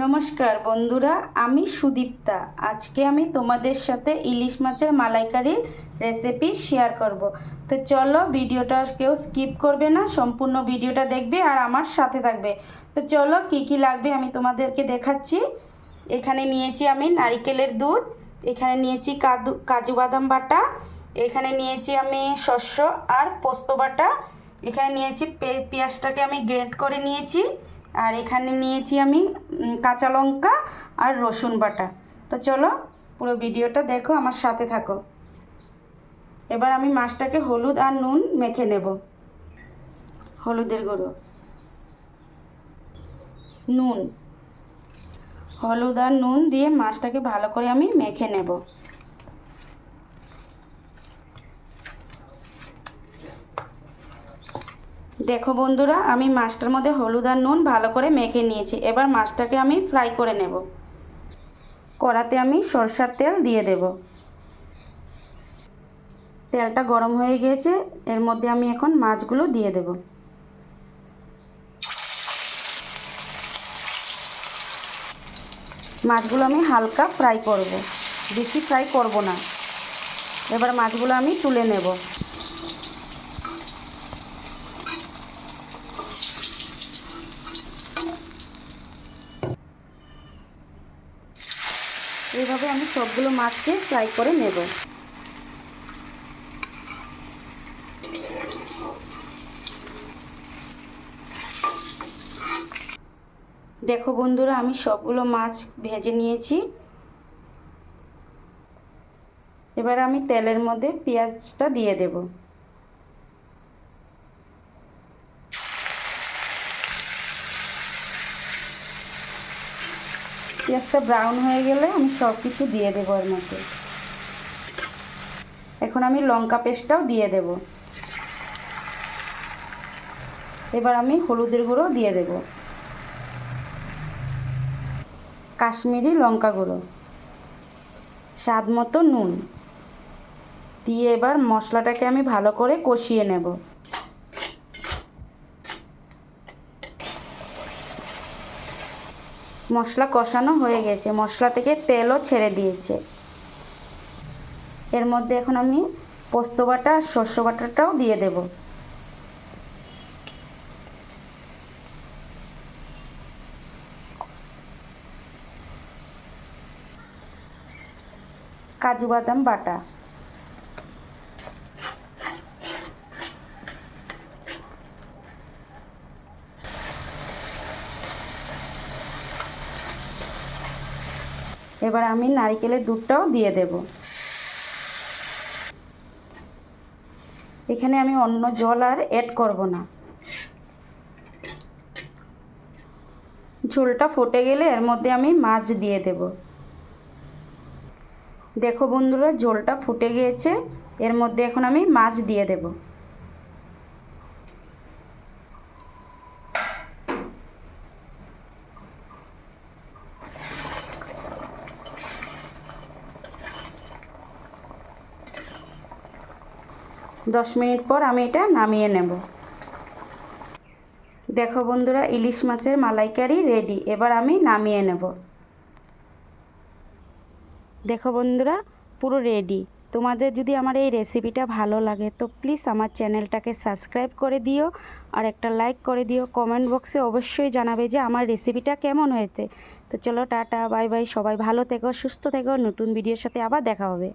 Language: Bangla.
নমস্কার বন্ধুরা, আমি সুদীপ্তা। আজকে আমি তোমাদের সাথে ইলিশ মাছের মালাইকারির রেসিপি শেয়ার করব। তো চলো ভিডিওটা কেউ স্কিপ করবে না, সম্পূর্ণ ভিডিওটা দেখবে আর আমার সাথে থাকবে। তো চলো কি কি লাগবে আমি তোমাদেরকে দেখাচ্ছি। এখানে নিয়েছি আমি নারিকেলের দুধ, এখানে নিয়েছি কাদু, কাজু বাদাম বাটা, এখানে নিয়েছি আমি শস্য আর পোস্ত বাটা, এখানে নিয়েছি পেঁয়াজটাকে আমি গ্রেট করে নিয়েছি। আর এখানে নিয়েছি আমি কাঁচা লঙ্কা আর রসুন বাটা। তো চলো, পুরো ভিডিওটা দেখো, আমার সাথে থাকো। এবার আমি মাছটাকে হলুদ আর নুন মেখে নেব। হলুদের গুঁড়ো। নুন। হলুদ আর নুন দিয়ে মাছটাকে ভালো করে আমি মেখে নেব। দেখো বন্ধুরা, আমি মাছটার মধ্যে হলুদ আর নুন ভালো করে মেখে নিয়েছি। এবার মাছটাকে আমি ফ্রাই করে নেব। কড়াতে আমি সরষার তেল দিয়ে দেব। তেলটা গরম হয়ে গিয়েছে, এর মধ্যে আমি এখন মাছগুলো দিয়ে দেব। মাছগুলো আমি হালকা ফ্রাই করব। বেশি ফ্রাই করব না। এবার মাছগুলো আমি তুলে নেব। এইভাবে আমি সবগুলো মাছকে ফ্রাই করে নেব। দেখো বন্ধুরা, আমি সবগুলো মাছ ভেজে নিয়েছি। এবার আমি তেলের মধ্যে পেঁয়াজটা দিয়ে দেব। পেঁয়াজটা ব্রাউন হয়ে গেলে আমি সব কিছু দিয়ে দেবো এর মধ্যে। এখন আমি লঙ্কা পেস্টটাও দিয়ে দেব। এবার আমি হলুদের গুঁড়ো দিয়ে দেব। কাশ্মীরি লঙ্কা গুঁড়ো। স্বাদ মতো নুন। দিয়ে এবার মশলাটাকে আমি ভালো করে কষিয়ে নেব। মশলা কষানো হয়ে গেছে। মশলা থেকে তেলও ছেড়ে দিয়েছে। এর মধ্যে এখন আমি পোস্ত বাটা আর শস্য বাটাটাও দিয়ে দেব। কাজু বাদাম বাটা। এবার আমি নারিকেলের দুধটাও দিয়ে দেব। এখানে আমি অন্য জল আর অ্যাড করব না। ঝোলটা ফুটে গেলে এর মধ্যে আমি মাছ দিয়ে দেব। দেখো বন্ধুরা, ঝোলটা ফুটে গিয়েছে, এর মধ্যে এখন আমি মাছ দিয়ে দেব। দশ মিনিট পর আমি এটা নামিয়ে নেব। দেখো বন্ধুরা, ইলিশ মাছের মালাইকারি রেডি। এবার আমি নামিয়ে নেব। দেখো বন্ধুরা, পুরো রেডি। তোমাদের যদি আমার এই রেসিপিটা ভালো লাগে, তো প্লিজ আমার চ্যানেলটাকে সাবস্ক্রাইব করে দিও আর একটা লাইক করে দিও। কমেন্ট বক্সে অবশ্যই জানাবে যে আমার রেসিপিটা কেমন হয়েছে। তো চলো টাটা, বাই বাই, সবাই ভালো থেকো, সুস্থ থেকো। নতুন ভিডিওর সাথে আবার দেখা হবে।